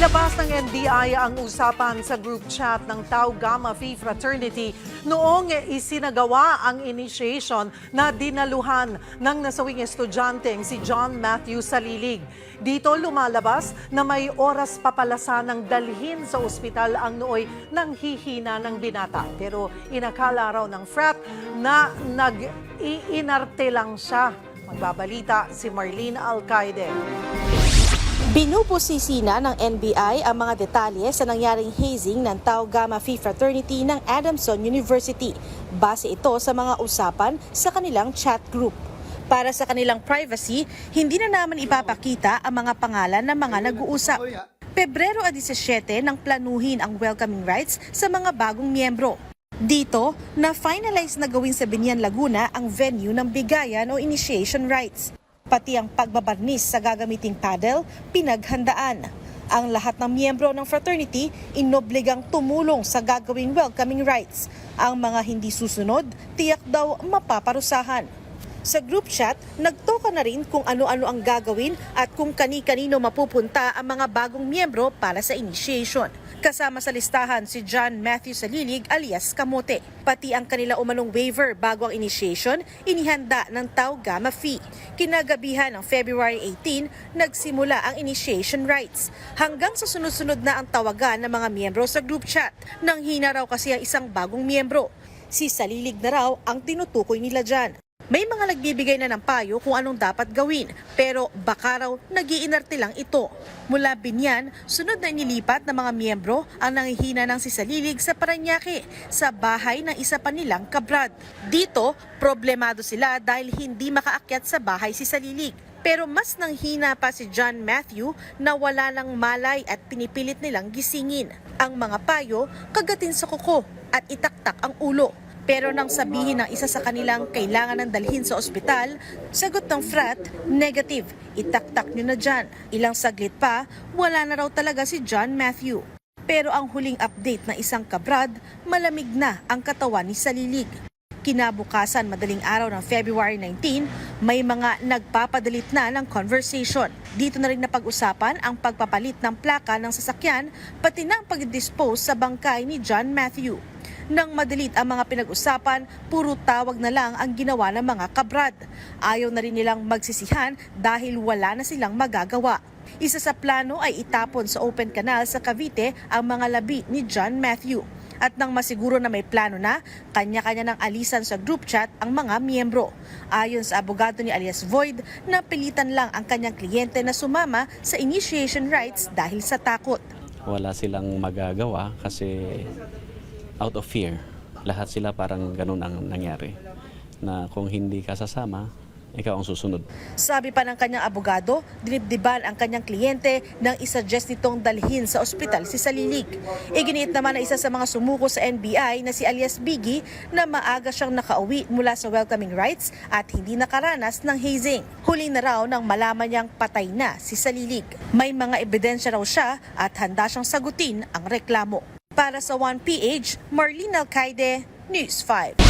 Nilabas ng NBI ang usapan sa group chat ng Tau Gamma Phi Fraternity noong isinagawa ang initiation na dinaluhan ng nasawing estudyanteng si John Matthew Salilig. Dito lumalabas na may oras papalasa ng dalhin sa ospital ang nooy ng hihina ng binata. Pero inakala raw ng frat na nag-iinarte lang siya. Magbabalita si Marlene Alcaide. Binubusisina ng NBI ang mga detalye sa nangyaring hazing ng Tau Gamma Phi Fraternity ng Adamson University. Base ito sa mga usapan sa kanilang chat group. Para sa kanilang privacy, hindi na naman ipapakita ang mga pangalan ng mga nag-uusap. Pebrero 17 nang planuhin ang welcoming rights sa mga bagong miyembro. Dito, na-finalize na gawin sa Binyan Laguna ang venue ng bigayan o initiation rights. Pati ang pagbabarnis sa gagamiting paddle, pinaghandaan. Ang lahat ng miyembro ng fraternity inobligang tumulong sa gagawing welcoming rights. Ang mga hindi susunod, tiyak daw mapaparusahan. Sa group chat, nagtoka na rin kung ano-ano ang gagawin at kung kani-kanino mapupunta ang mga bagong miyembro para sa initiation. Kasama sa listahan si John Matthew Salilig alias Kamote. Pati ang kanila umanong waiver bago ang initiation, inihanda ng Tau Gamma Phi. Kinagabihan ng February 18, nagsimula ang initiation rights. Hanggang sa sunod-sunod na ang tawagan ng mga miyembro sa group chat. Nang hina raw kasi ang isang bagong miyembro. Si Salilig na raw ang tinutukoy nila dyan. May mga nagbibigay na ng payo kung anong dapat gawin, pero baka raw nagiinarte lang ito. Mula Binyan, sunod na inilipat ng mga miyembro ang nangihina ng sisalilig sa Paranaque sa bahay ng isa pa nilang kabrad. Dito, problemado sila dahil hindi makaakyat sa bahay si Salilig. Pero mas nanghina pa si John Matthew na wala ng malay at pinipilit nilang gisingin. Ang mga payo, kagatin sa kuko at itaktak ang ulo. Pero nang sabihin ng isa sa kanilang kailangan ng dalhin sa ospital, sagot ng frat, negative, itaktak nyo na dyan. Ilang saglit pa, wala na raw talaga si John Matthew. Pero ang huling update ng isang kabrad, malamig na ang katawan ni Salilig. Kinabukasan madaling araw ng February 19, may mga nagpapadalit na ng conversation. Dito na rin napag-usapan ang pagpapalit ng plaka ng sasakyan, pati ang pag-dispose sa bangkay ni John Matthew. Nang madalit ang mga pinag-usapan, puro tawag na lang ang ginawa ng mga kabrad. Ayaw na rin nilang magsisihan dahil wala na silang magagawa. Isa sa plano ay itapon sa open canal sa Cavite ang mga labi ni John Matthew. At nang masiguro na may plano na, kanya-kanya ng alisan sa group chat ang mga miyembro. Ayon sa abogado ni alias Void, napilitan lang ang kanyang kliyente na sumama sa initiation rights dahil sa takot. wala silang magagawa kasi out of fear. Lahat sila parang ganun ang nangyari. Na kung hindi ka sasama, ikaw ang susunod. Sabi pa ng kanyang abogado, dinibdiban ang kanyang kliyente nang isuggest nitong dalhin sa ospital si Salilig. Iginiit naman na isa sa mga sumuko sa NBI na si alias Biggie na maaga siyang nakauwi mula sa welcoming rights at hindi nakaranas ng hazing. Huli na raw nang malaman niyang patay na si Salilig. May mga ebidensya raw siya at handa siyang sagutin ang reklamo. Para sa 1PH, Marlene Alcaide, News 5.